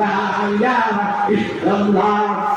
la ilahe illallah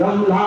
Ganga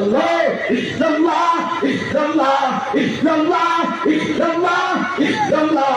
Allah ইসলাল্লাহ ইসলাল্লাহ ইসলাল্লাহ ইসলাল্লাহ ইসলাল্লাহ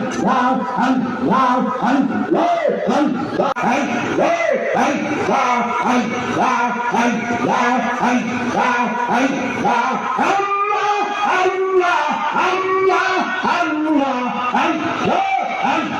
Allah, Allah, Allah, Allah,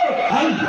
Hey!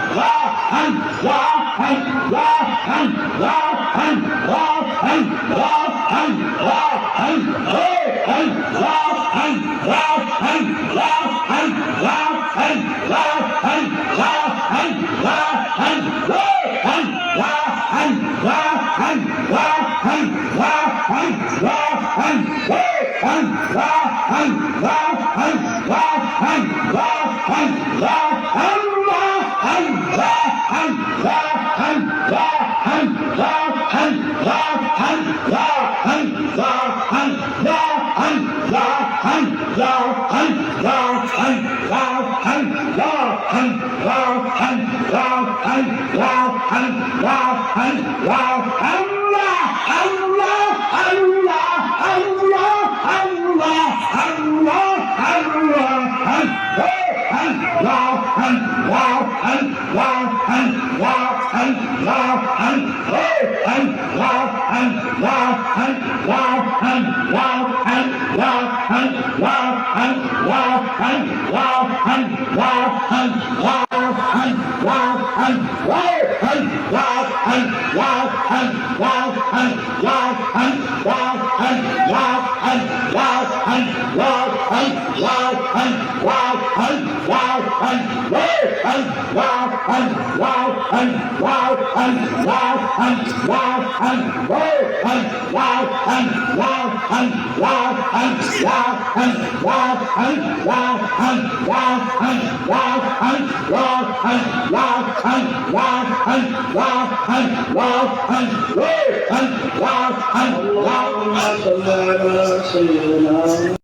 wow and wow and wow and wow and wow and wow and wow and wow and wow and wow and wow and wow and wow and wow and wow and loud and loud and loud and loud and loud and loud and loud and loud and loud and loud and loud and loud and loud and loud and loud and loud and loud and اللهم صل على سيدنا